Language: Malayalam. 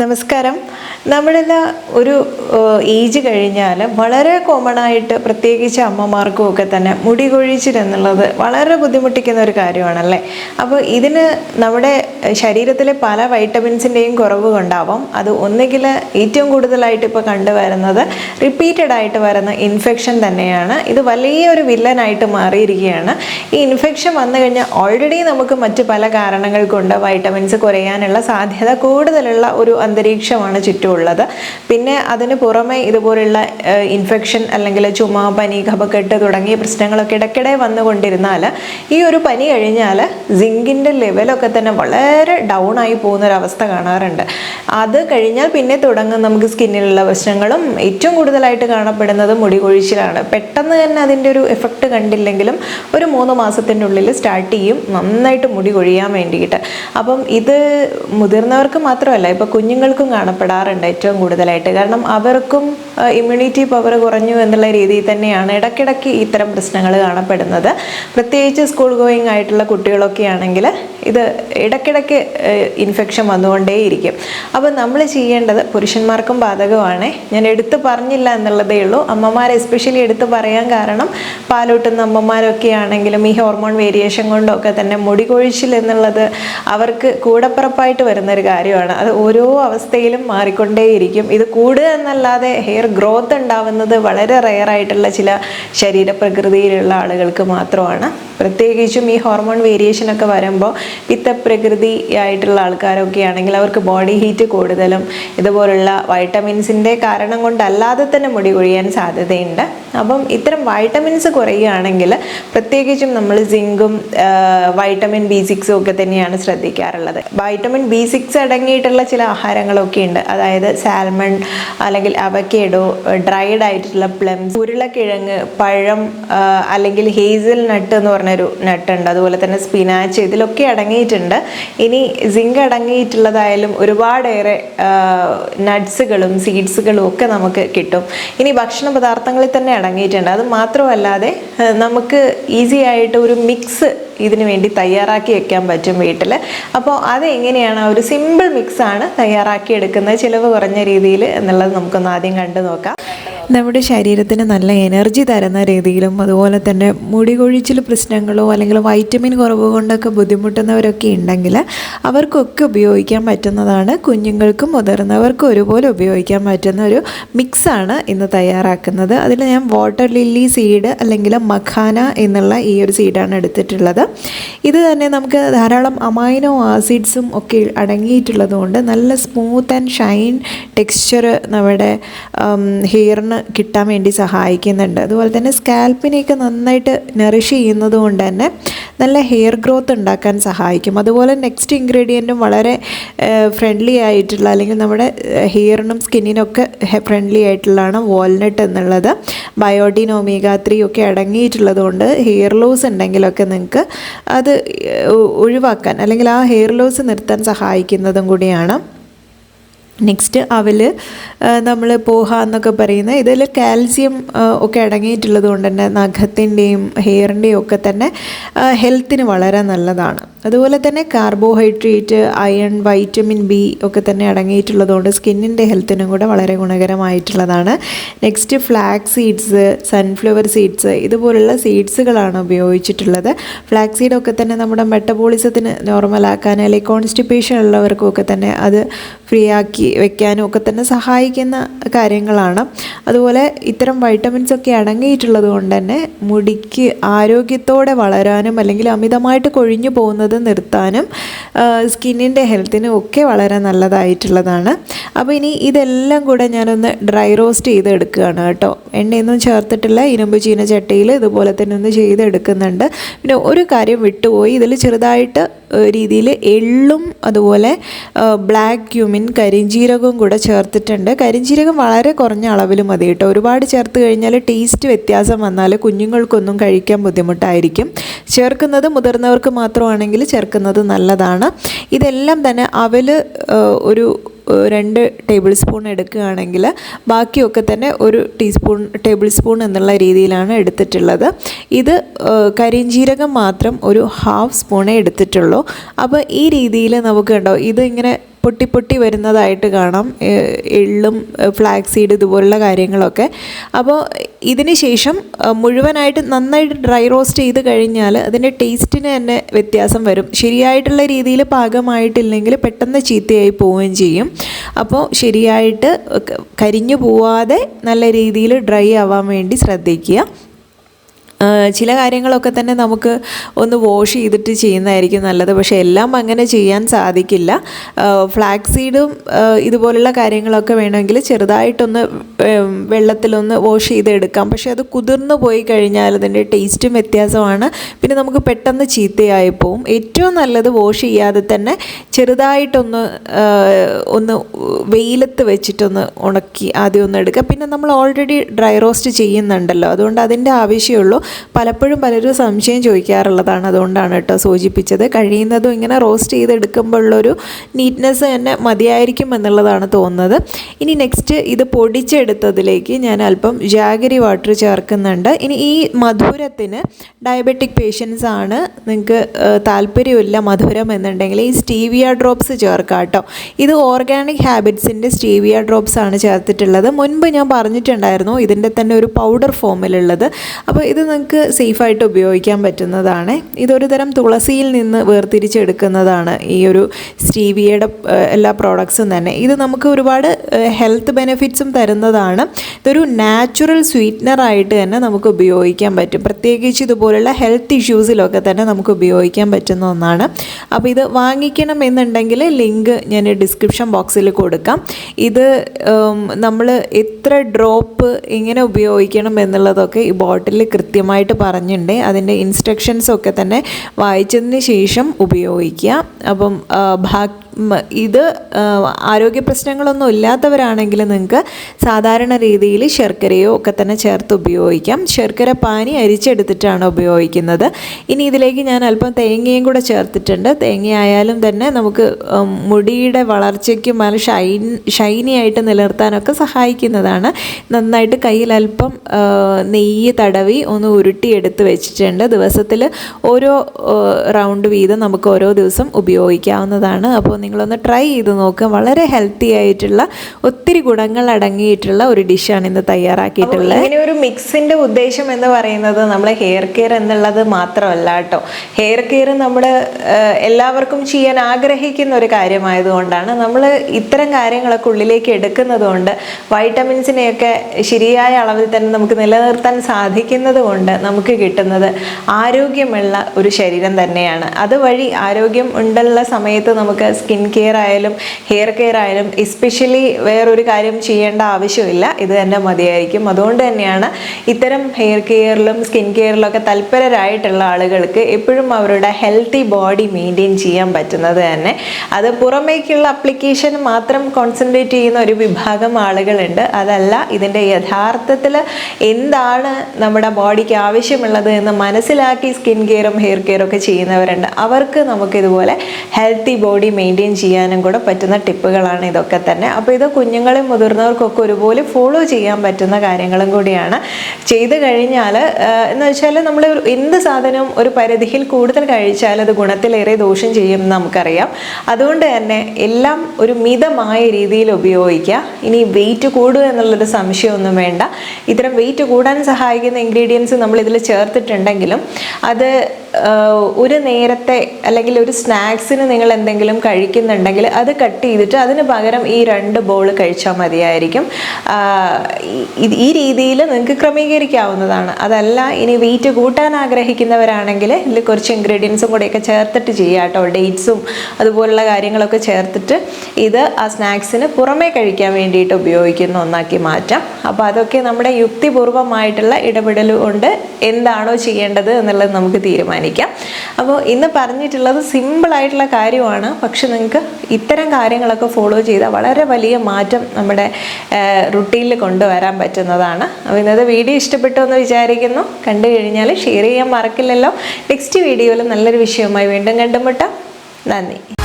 നമസ്കാരം. നമ്മളിന്ന് ഒരു ഏജ് കഴിഞ്ഞാൽ വളരെ കോമൺ ആയിട്ട് പ്രത്യേകിച്ച് അമ്മമാർക്കും ഒക്കെ തന്നെ മുടി കൊഴിച്ചിൽ എന്നുള്ളത് വളരെ ബുദ്ധിമുട്ടിക്കുന്ന ഒരു കാര്യമാണല്ലേ? അപ്പോൾ ഇതിന് നമ്മുടെ ശരീരത്തിലെ പല വൈറ്റമിൻസിന്റെയും കുറവ് കൊണ്ടാവാം അത് ഒന്നുകിൽ ഏറ്റവും കൂടുതലായിട്ട് ഇപ്പോൾ കണ്ടുവരുന്നത് റിപ്പീറ്റഡ് ആയിട്ട് വരുന്ന ഇൻഫെക്ഷൻ തന്നെയാണ്. ഇത് വലിയൊരു വില്ലനായിട്ട് മാറിയിരിക്കുകയാണ്. ഈ ഇൻഫെക്ഷൻ വന്നു കഴിഞ്ഞാൽ ഓൾറെഡി നമുക്ക് മറ്റ് പല കാരണങ്ങൾ കൊണ്ട് വൈറ്റമിൻസ് കുറയാനുള്ള സാധ്യത കൂടുതലുള്ള ഒരു അന്തരീക്ഷമാണ് ചുറ്റുമുള്ളത് പിന്നെ അതിന് പുറമെ ഇതുപോലുള്ള ഇൻഫെക്ഷൻ അല്ലെങ്കിൽ ചുമ പനി കപക്കെട്ട് തുടങ്ങിയ പ്രശ്നങ്ങളൊക്കെ ഇടയ്ക്കിടെ വന്നുകൊണ്ടിരുന്നാൽ ഈ ഒരു പനി കഴിഞ്ഞാൽ സിങ്കിന്റെ ലെവലൊക്കെ തന്നെ വളരെ ഡൗൺ ആയി പോകുന്ന പോകുന്നൊരവസ്ഥ കാണാറുണ്ട്. അത് കഴിഞ്ഞാൽ പിന്നെ തുടങ്ങും നമുക്ക് സ്കിന്നിലുള്ള പ്രശ്നങ്ങളും. ഏറ്റവും കൂടുതലായിട്ട് കാണപ്പെടുന്നത് മുടി കൊഴിച്ചിലാണ് പെട്ടെന്ന് തന്നെ അതിന്റെ ഒരു എഫക്റ്റ് കണ്ടില്ലെങ്കിലും ഒരു മൂന്ന് മാസത്തിന്റെ ഉള്ളിൽ സ്റ്റാർട്ട് ചെയ്യും. നന്നായിട്ട് മുടി കൊഴിയാൻ വേണ്ടിയിട്ട്. അപ്പം ഇത് മുതിർന്നവർക്ക് മാത്രമല്ല ഇപ്പോൾ കുഞ്ഞുങ്ങൾക്കും കാണപ്പെടാറുണ്ട്. ഏറ്റവും കൂടുതലായിട്ട്. കാരണം അവർക്കും ഇമ്മ്യൂണിറ്റി പവർ കുറഞ്ഞു എന്നുള്ള രീതിയിൽ തന്നെയാണ് ഇടയ്ക്കിടയ്ക്ക് ഇത്തരം പ്രശ്നങ്ങൾ കാണപ്പെടുന്നത്. പ്രത്യേകിച്ച് സ്കൂൾ ഗോയിങ് ആയിട്ടുള്ള കുട്ടികളൊക്കെ ആണെങ്കിൽ ഇത് ഇടയ്ക്കിടയ്ക്ക് ഇൻഫെക്ഷൻ വന്നുകൊണ്ടേയിരിക്കും. അപ്പോൾ നമ്മൾ ചെയ്യേണ്ടത് പുരുഷന്മാർക്കും ബാധകമാണ്. ഞാൻ എടുത്തു പറഞ്ഞില്ല എന്നുള്ളതേ ഉള്ളൂ. അമ്മമാർ എസ്പെഷ്യലി എടുത്തു പറയാൻ കാരണം പാലൂട്ടുന്ന അമ്മമാരൊക്കെ ആണെങ്കിലും ഈ ഹോർമോൺ വേരിയേഷൻ കൊണ്ടൊക്കെ തന്നെ മുടി കൊഴിച്ചിൽ എന്നുള്ളത് അവർക്ക് കൂടപ്പിറപ്പായിട്ട് വരുന്നൊരു കാര്യമാണ്. അത് ഓരോ അവസ്ഥയിലും മാറിക്കൊണ്ടേയിരിക്കും ഇത് കൂടുക എന്നല്ലാതെ ഹെയർ ഗ്രോത്ത് ഉണ്ടാവുന്നത് വളരെ റെയർ ആയിട്ടുള്ള ചില ശരീരപ്രകൃതിയിലുള്ള ആളുകൾക്ക് മാത്രമാണ്. പ്രത്യേകിച്ചും ഈ ഹോർമോൺ വേരിയേഷൻ ഒക്കെ വരുമ്പോൾ പിത്തപ്രകൃതി ആയിട്ടുള്ള ആൾക്കാരൊക്കെ ആണെങ്കിൽ അവർക്ക് ബോഡി ഹീറ്റ് കൂടുതലും ഇതുപോലുള്ള വൈറ്റമിൻസിന്റെ കാരണം കൊണ്ടല്ലാതെ തന്നെ മുടി കൊഴിയാൻ സാധ്യതയുണ്ട്. അപ്പം ഇത്തരം വൈറ്റമിൻസ് കുറയുകയാണെങ്കിൽ പ്രത്യേകിച്ചും നമ്മൾ സിങ്കും വൈറ്റമിൻ ബി സിക്സും ഒക്കെ തന്നെയാണ് ശ്രദ്ധിക്കാറുള്ളത്. വൈറ്റമിൻ ബി സിക്സ് അടങ്ങിയിട്ടുള്ള ചില ആഹാരങ്ങളൊക്കെ ഉണ്ട്. അതായത് സാൽമൺ അല്ലെങ്കിൽ അവക്കേഡോ ഡ്രൈഡ് ആയിട്ടുള്ള പ്ലംസ് ഉരുളക്കിഴങ്ങ് പഴം അല്ലെങ്കിൽ ഹേസൽ നട്ട് എന്ന് പറഞ്ഞൊരു നട്ടുണ്ട്. അതുപോലെ തന്നെ സ്പിനാച്ച് ഇതിലൊക്കെ അടങ്ങിയിട്ടുണ്ട്. ഇനി സിങ്ക് അടങ്ങിയിട്ടുള്ളതായാലും ഒരുപാടേറെ നട്ട്സുകളും സീഡ്സുകളും ഒക്കെ നമുക്ക് കിട്ടും. ഇനി ഭക്ഷണ പദാർത്ഥങ്ങളിൽ തന്നെ അടങ്ങിയിട്ടുണ്ട്. അത് മാത്രമല്ലാതെ നമുക്ക് ഈസി ആയിട്ട് ഒരു മിക്സ് ഇതിനു വേണ്ടി തയ്യാറാക്കി വെക്കാൻ പറ്റും വീട്ടിൽ അപ്പോൾ അതെങ്ങനെയാണ്? ഒരു സിമ്പിൾ മിക്സാണ് തയ്യാറാക്കി എടുക്കുന്നത് ചിലവ് കുറഞ്ഞ രീതിയിൽ എന്നുള്ളത് നമുക്കൊന്ന് ആദ്യം കണ്ടു നോക്കാം. നമ്മുടെ ശരീരത്തിന് നല്ല എനർജി തരുന്ന രീതിയിലും അതുപോലെ തന്നെ മുടി കൊഴിച്ചിൽ പ്രശ്നങ്ങളോ അല്ലെങ്കിൽ വൈറ്റമിൻ കുറവ് കൊണ്ടൊക്കെ ബുദ്ധിമുട്ടുന്നവരൊക്കെ ഉണ്ടെങ്കിൽ അവർക്കൊക്കെ ഉപയോഗിക്കാൻ പറ്റുന്നതാണ്. കുഞ്ഞുങ്ങൾക്കും മുതിർന്നവർക്കും ഒരുപോലെ ഉപയോഗിക്കാൻ പറ്റുന്ന ഒരു മിക്സാണ് ഇന്ന് തയ്യാറാക്കുന്നത്. അതിൽ ഞാൻ വാട്ടർ ലില്ലി സീഡ് അല്ലെങ്കിൽ മഖാന എന്നുള്ള ഈ ഒരു സീഡാണ് എടുത്തിട്ടുള്ളത്. ഇത് തന്നെ നമുക്ക് ധാരാളം അമൈനോ ആസിഡ്സും ഒക്കെ അടങ്ങിയിട്ടുള്ളതുകൊണ്ട് നല്ല സ്മൂത്ത് ആൻഡ് ഷൈൻ ടെക്സ്ചർ നമ്മുടെ ഹെയറിന് കിട്ടാൻ വേണ്ടി സഹായിക്കുന്നുണ്ട്. അതുപോലെ തന്നെ സ്കാൽപ്പിനെയൊക്കെ നന്നായിട്ട് നറിഷ് ചെയ്യുന്നത് കൊണ്ട് തന്നെ നല്ല ഹെയർ ഗ്രോത്ത് ഉണ്ടാക്കാൻ സഹായിക്കും. അതുപോലെ നെക്സ്റ്റ് ഇൻഗ്രീഡിയന്റും വളരെ ഫ്രണ്ട്ലി ആയിട്ടുള്ള അല്ലെങ്കിൽ നമ്മുടെ ഹെയറിനും സ്കിന്നിനൊക്കെ ഫ്രണ്ട്ലി ആയിട്ടുള്ളതാണ് വാൾനട്ട് എന്നുള്ളത്. ബയോട്ടിൻ ഒമേഗ ത്രീ ഒക്കെ അടങ്ങിയിട്ടുള്ളത് കൊണ്ട് ഹെയർ ലോസ് ഉണ്ടെങ്കിലൊക്കെ നിങ്ങൾക്ക് അത് ഒഴിവാക്കാൻ അല്ലെങ്കിൽ ആ ഹെയർ ലോസ് നിർത്താൻ സഹായിക്കുന്നതും കൂടിയാണ്. നെക്സ്റ്റ് അവൽ നമ്മൾ പോഹ എന്നൊക്കെ പറയുന്ന ഇതിൽ കാൽസ്യം ഒക്കെ അടങ്ങിയിട്ടുള്ളത് കൊണ്ട് തന്നെ നഖത്തിന്റെയും ഹെയറിന്റെയും ഒക്കെ തന്നെ ഹെൽത്തിന് വളരെ നല്ലതാണ്. അതുപോലെ തന്നെ കാർബോഹൈഡ്രേറ്റ് അയൺ വൈറ്റമിൻ ബി ഒക്കെ തന്നെ അടങ്ങിയിട്ടുള്ളത് കൊണ്ട് സ്കിന്നിന്റെ ഹെൽത്തിനും കൂടെ വളരെ ഗുണകരമായിട്ടുള്ളതാണ്. Next flax seeds sunflower seeds ഇതുപോലുള്ള സീഡ്സുകളാണ് ഉപയോഗിച്ചിട്ടുള്ളത്. ഫ്ലാക്സ് സീഡൊക്കെ തന്നെ നമ്മുടെ മെറ്റബോളിസത്തിന് നോർമലാക്കാൻ അല്ലെങ്കിൽ കോൺസ്റ്റിപ്പേഷൻ ഉള്ളവർക്കും ഒക്കെ തന്നെ അത് ഫ്രീ ആക്കി വെക്കാനും ഒക്കെ തന്നെ സഹായിക്കുന്ന കാര്യങ്ങളാണ്. അതുപോലെ ഇത്തരം വൈറ്റമിൻസ് ഒക്കെ അടങ്ങിയിട്ടുള്ളത് കൊണ്ട് തന്നെ മുടിക്ക് ആരോഗ്യത്തോടെ വളരാനും അല്ലെങ്കിൽ അമിതമായിട്ട് കൊഴിഞ്ഞു പോകുന്നത് നിർത്താനും സ്കിന്നിന്റെ ഹെൽത്തിനും ഒക്കെ വളരെ നല്ലതായിട്ടുള്ളതാണ്. അപ്പോൾ ഇനി ഇതെല്ലാം കൂടെ ഞാനൊന്ന് ഡ്രൈ റോസ്റ്റ് ചെയ്തെടുക്കുകയാണ് കേട്ടോ. എണ്ണയൊന്നും ചേർത്തിട്ടില്ല. ഇരുമ്പ് ചീനച്ചട്ടിയിൽ ഇതുപോലെ തന്നെ ഒന്ന് ചെയ്തെടുക്കുന്നുണ്ട്. പിന്നെ ഒരു കാര്യം വിട്ടുപോയി. ഇതിൽ ചെറുതായിട്ട് രീതിയിൽ എള്ളും അതുപോലെ ബ്ലാക്ക് ക്യൂമിൻ കരിഞ്ജീരകവും കൂടെ ചേർത്തിട്ടുണ്ട്. കരിഞ്ജീരകം വളരെ കുറഞ്ഞ അളവിൽ മതി കേട്ടോ. ഒരുപാട് ചേർത്ത് കഴിഞ്ഞാൽ ടേസ്റ്റ് വ്യത്യാസം വന്നാൽ കുഞ്ഞുങ്ങൾക്കൊന്നും കഴിക്കാൻ ബുദ്ധിമുട്ടായിരിക്കും. ചേർക്കുന്നത് മുതിർന്നവർക്ക് മാത്രമാണെങ്കിൽ ചേർക്കുന്നത് നല്ലതാണ്. ഇതെല്ലാം തന്നെ അവൽ ഒരു രണ്ട് ടേബിൾ സ്പൂൺ എടുക്കുകയാണെങ്കിൽ ബാക്കിയൊക്കെ തന്നെ ഒരു ടീസ്പൂൺ ടേബിൾ സ്പൂൺ എന്നുള്ള രീതിയിലാണ് എടുത്തിട്ടുള്ളത്. ഇത് കരിഞ്ജീരകം മാത്രം ഒരു ഹാഫ് സ്പൂണേ എടുത്തിട്ടുള്ളൂ. അപ്പോൾ ഈ രീതിയിൽ നമുക്ക് കണ്ടോ ഇത് ഇങ്ങനെ പൊട്ടി പൊട്ടി വരുന്നതായിട്ട് കാണാം. എള്ളും ഫ്ലാക്സ് സീഡ് ഇതുപോലുള്ള കാര്യങ്ങളൊക്കെ. അപ്പോൾ ഇതിന് ശേഷം മുഴുവനായിട്ട് നന്നായിട്ട് ഡ്രൈ റോസ്റ്റ് ചെയ്ത് കഴിഞ്ഞാൽ അതിന്റെ ടേസ്റ്റിന് തന്നെ വ്യത്യാസം വരും. ശരിയായിട്ടുള്ള രീതിയിൽ പാകമായിട്ടില്ലെങ്കിൽ പെട്ടെന്ന് ചീത്തയായി പോവുകയും ചെയ്യും. അപ്പോൾ ശരിയായിട്ട് കരിഞ്ഞു പോവാതെ നല്ല രീതിയിൽ ഡ്രൈ ആവാൻ വേണ്ടി ശ്രദ്ധിക്കുക. ചില കാര്യങ്ങളൊക്കെ തന്നെ നമുക്ക് ഒന്ന് വാഷ് ചെയ്തിട്ട് ചെയ്യുന്നതായിരിക്കും നല്ലത്. പക്ഷേ എല്ലാം അങ്ങനെ ചെയ്യാൻ സാധിക്കില്ല. ഫ്ലാക്സീഡും ഇതുപോലുള്ള കാര്യങ്ങളൊക്കെ വേണമെങ്കിൽ ചെറുതായിട്ടൊന്ന് വെള്ളത്തിലൊന്ന് വാഷ് ചെയ്തെടുക്കാം. പക്ഷേ അത് കുതിർന്നു പോയി കഴിഞ്ഞാൽ അതിന്റെ ടേസ്റ്റും വ്യത്യാസമാണ്. പിന്നെ നമുക്ക് പെട്ടെന്ന് ചീത്തയായി പോവും. ഏറ്റവും നല്ലത് വാഷ് ചെയ്യാതെ തന്നെ ചെറുതായിട്ടൊന്ന് ഒന്ന് വെയിലത്ത് വെച്ചിട്ടൊന്ന് ഉണക്കി ആദ്യം ഒന്ന് എടുക്കുക. പിന്നെ നമ്മൾ ഓൾറെഡി ഡ്രൈ റോസ്റ്റ് ചെയ്യുന്നുണ്ടല്ലോ. അതുകൊണ്ട് അതിന്റെ ആവശ്യമുള്ളൂ. പലപ്പോഴും പലരും സംശയം ചോദിക്കാറുള്ളതാണ്. അതുകൊണ്ടാണ് കേട്ടോ സൂചിപ്പിച്ചത്. കഴിയുന്നതും ഇങ്ങനെ റോസ്റ്റ് ചെയ്തെടുക്കുമ്പോഴുള്ളൊരു നീറ്റ്നെസ് തന്നെ മതിയായിരിക്കും എന്നുള്ളതാണ് തോന്നുന്നത്. ഇനി നെക്സ്റ്റ് ഇത് പൊടിച്ചെടുത്തതിലേക്ക് ഞാൻ അല്പം ജാഗരി വാട്ടർ ചേർക്കുന്നുണ്ട്. ഇനി ഈ മധുരത്തിന് ഡയബറ്റിക് പേഷ്യൻസ് ആണ് നിങ്ങൾക്ക് താല്പര്യമില്ല മധുരം എന്നുണ്ടെങ്കിൽ ഈ സ്റ്റീവിയ ഡ്രോപ്സ് ചേർക്കാം കേട്ടോ. ഇത് ഓർഗാനിക് ഹാബിറ്റ്സിന്റെ സ്റ്റീവിയ ഡ്രോപ്സ് ആണ് ചേർത്തിട്ടുള്ളത്. മുൻപ് ഞാൻ പറഞ്ഞിട്ടുണ്ടായിരുന്നു ഇതിന്റെ തന്നെ ഒരു പൗഡർ ഫോമിലുള്ളത്. അപ്പോൾ ഇത് നിങ്ങൾക്ക് സേഫായിട്ട് ഉപയോഗിക്കാൻ പറ്റുന്നതാണ്. ഇതൊരു തരം തുളസിയിൽ നിന്ന് വേർതിരിച്ചെടുക്കുന്നതാണ് ഈ ഒരു സ്റ്റീവിയയുടെ എല്ലാ പ്രോഡക്ട്സും തന്നെ. ഇത് നമുക്ക് ഒരുപാട് ഹെൽത്ത് ബെനിഫിറ്റ്സും തരുന്നതാണ്. ഇതൊരു നാച്ചുറൽ സ്വീറ്റ്നറായിട്ട് തന്നെ നമുക്ക് ഉപയോഗിക്കാൻ പറ്റും. പ്രത്യേകിച്ച് ഇതുപോലുള്ള ഹെൽത്ത് ഇഷ്യൂസിലൊക്കെ തന്നെ നമുക്ക് ഉപയോഗിക്കാൻ പറ്റുന്ന ഒന്നാണ്. അപ്പോൾ ഇത് വാങ്ങിക്കണം എന്നുണ്ടെങ്കിൽ ലിങ്ക് ഞാൻ ഡിസ്ക്രിപ്ഷൻ ബോക്സിൽ കൊടുക്കാം. ഇത് നമ്മൾ എത്ര ഡ്രോപ്പ് എങ്ങനെ ഉപയോഗിക്കണം എന്നുള്ളതൊക്കെ ഈ ബോട്ടിൽ കൃത്യമായിട്ട് പറഞ്ഞിട്ടുണ്ട്. അതിന്റെ ഇൻസ്ട്രക്ഷൻസ് ഒക്കെ തന്നെ വായിച്ചതിന് ശേഷം ഉപയോഗിക്കുക. അപ്പം ആ, ഇത് ആരോഗ്യ പ്രശ്നങ്ങളൊന്നും ഇല്ലാത്തവരാണെങ്കിൽ നിങ്ങൾക്ക് സാധാരണ രീതിയിൽ ശർക്കരയോ ഒക്കെ തന്നെ ചേർത്ത് ഉപയോഗിക്കാം. ശർക്കര പാനി അരിച്ചെടുത്തിട്ടാണ് ഉപയോഗിക്കുന്നത്. ഇനി ഇതിലേക്ക് ഞാൻ അല്പം തേങ്ങയും കൂടെ ചേർത്തിട്ടുണ്ട്. തേങ്ങയായാലും തന്നെ നമുക്ക് മുടിയുടെ വളർച്ചയ്ക്കും നല്ല ഷൈൻ ഷൈനി ആയിട്ട് നിലനിർത്താനൊക്കെ സഹായിക്കുന്നതാണ്. നന്നായിട്ട് കയ്യിൽ അല്പം നെയ്യ് തടവി ഒന്ന് ഉരുട്ടിയെടുത്ത് വെച്ചിട്ടുണ്ട്. ദിവസത്തിൽ ഓരോ റൗണ്ട് വീതം നമുക്ക് ഓരോ ദിവസം ഉപയോഗിക്കാവുന്നതാണ്. അപ്പോൾ നിങ്ങളൊന്ന് ട്രൈ ചെയ്ത് നോക്കുക വളരെ ഹെൽത്തി ആയിട്ടുള്ള ഒത്തിരി ഗുണങ്ങൾ അടങ്ങിയിട്ടുള്ള ഒരു ഡിഷാണ് ഇന്ന് തയ്യാറാക്കിയിട്ടുള്ളത്. ഇങ്ങനെ ഒരു മിക്സിന്റെ ഉദ്ദേശം എന്ന് പറയുന്നത് നമ്മളെ ഹെയർ കെയർ എന്നുള്ളത് മാത്രമല്ല കേട്ടോ. ഹെയർ കെയർ നമ്മൾ എല്ലാവർക്കും ചെയ്യാൻ ആഗ്രഹിക്കുന്ന ഒരു കാര്യമായതുകൊണ്ടാണ് നമ്മൾ ഇത്തരം കാര്യങ്ങളൊക്കെ ഉള്ളിലേക്ക് എടുക്കുന്നത് കൊണ്ട് വൈറ്റമിൻസിനെയൊക്കെ ശരിയായ അളവിൽ തന്നെ നമുക്ക് നിലനിർത്താൻ സാധിക്കുന്നത് നമുക്ക് കിട്ടുന്നത് ആരോഗ്യമുള്ള ഒരു ശരീരം തന്നെയാണ്. അതുവഴി ആരോഗ്യം ഉണ്ടുള്ള സമയത്ത് നമുക്ക് സ്കിൻ കെയർ ആയാലും ഹെയർ കെയർ ആയാലും എസ്പെഷ്യലി വേറൊരു കാര്യം ചെയ്യേണ്ട ആവശ്യമില്ല. ഇത് തന്നെ മതിയായിരിക്കും. അതുകൊണ്ട് തന്നെയാണ് ഇത്തരം ഹെയർ കെയറിലും സ്കിൻ കെയറിലും ഒക്കെ തൽപരരായിട്ടുള്ള ആളുകൾക്ക് എപ്പോഴും അവരുടെ ഹെൽത്തി ബോഡി മെയിന്റെയിൻ ചെയ്യാൻ പറ്റുന്നത് തന്നെ. അത് പുറമേക്കുള്ള അപ്ലിക്കേഷൻ മാത്രം കോൺസെൻട്രേറ്റ് ചെയ്യുന്ന ഒരു വിഭാഗം ആളുകളുണ്ട്. അതല്ല ഇതിന്റെ യഥാർത്ഥത്തിൽ എന്താണ് നമ്മുടെ ബോഡിക്ക് ആവശ്യമുള്ളത് എന്ന് മനസ്സിലാക്കി സ്കിൻ കെയറും ഹെയർ കെയറും ഒക്കെ ചെയ്യുന്നവരുണ്ട്. അവർക്ക് നമുക്കിതുപോലെ ഹെൽത്തി ബോഡി മെയിന്റെയിൻ ചെയ്യാനും കൂടെ പറ്റുന്ന ടിപ്പുകളാണ് ഇതൊക്കെ തന്നെ. അപ്പോൾ ഇത് കുഞ്ഞുങ്ങളും മുതിർന്നവർക്കൊക്കെ ഒരുപോലെ ഫോളോ ചെയ്യാൻ പറ്റുന്ന കാര്യങ്ങളും കൂടിയാണ്. ചെയ്ത് കഴിഞ്ഞാൽ എന്ന് വെച്ചാൽ നമ്മൾ എന്ത് സാധനവും ഒരു പരിധിയിൽ കൂടുതൽ കഴിച്ചാൽ അത് ഗുണത്തിലേറെ ദോഷം ചെയ്യും നമുക്കറിയാം. അതുകൊണ്ട് തന്നെ എല്ലാം ഒരു മിതമായ രീതിയിൽ ഉപയോഗിക്കുക. ഇനി വെയിറ്റ് കൂടുക എന്നുള്ളൊരു സംശയമൊന്നും വേണ്ട. ഇത്തരം വെയിറ്റ് കൂടാൻ സഹായിക്കുന്ന ഇൻഗ്രീഡിയൻസ് നമ്മൾ ഇതിൽ ചേർത്തിട്ടുണ്ടെങ്കിലും അത് ഒരു നേരത്തെ അല്ലെങ്കിൽ ഒരു സ്നാക്സിന് നിങ്ങൾ എന്തെങ്കിലും കഴിക്കുന്നുണ്ടെങ്കിൽ അത് കട്ട് ചെയ്തിട്ട് അതിന് പകരം ഈ രണ്ട് ബോൾ കഴിച്ചാൽ മതിയായിരിക്കും. ഈ- രീതിയിൽ നിങ്ങൾക്ക് ക്രമീകരിക്കാവുന്നതാണ്. അതല്ല ഇനി വെയിറ്റ് കൂട്ടാൻ ആഗ്രഹിക്കുന്നവരാണെങ്കിൽ ഇതിൽ കുറച്ച് ഇൻഗ്രീഡിയൻസും കൂടെയൊക്കെ ചേർത്തിട്ട് ചെയ്യാം കേട്ടോ. ഡേറ്റ്സും അതുപോലുള്ള കാര്യങ്ങളൊക്കെ ചേർത്തിട്ട് ഇത് ആ സ്നാക്സിന് പുറമേ കഴിക്കാൻ വേണ്ടിയിട്ട് ഉപയോഗിക്കുന്ന ഒന്നാക്കി മാറ്റാം. അപ്പോൾ അതൊക്കെ നമ്മുടെ യുക്തിപൂർവമായിട്ടുള്ള ഇടപെടൽ കൊണ്ട് എന്താണോ ചെയ്യേണ്ടത് എന്നുള്ളത് നമുക്ക് തീരുമാനിക്കാം. അപ്പോൾ ഇന്ന് പറഞ്ഞിട്ടുള്ളത് സിമ്പിളായിട്ടുള്ള കാര്യമാണ്. പക്ഷെ നിങ്ങൾക്ക് ഇത്തരം കാര്യങ്ങളൊക്കെ ഫോളോ ചെയ്താൽ വളരെ വലിയ മാറ്റം നമ്മുടെ റുട്ടീനിൽ കൊണ്ടുവരാൻ പറ്റുന്നതാണ്. അപ്പോൾ ഇന്നത്തെ വീഡിയോ ഇഷ്ടപ്പെട്ടു എന്ന് വിചാരിക്കുന്നു. കണ്ടു കഴിഞ്ഞാൽ ഷെയർ ചെയ്യാൻ മറക്കില്ലല്ലോ. നെക്സ്റ്റ് വീഡിയോയിൽ നല്ലൊരു വിഷയവുമായി വീണ്ടും കണ്ടുമുട്ടാം. നന്ദി.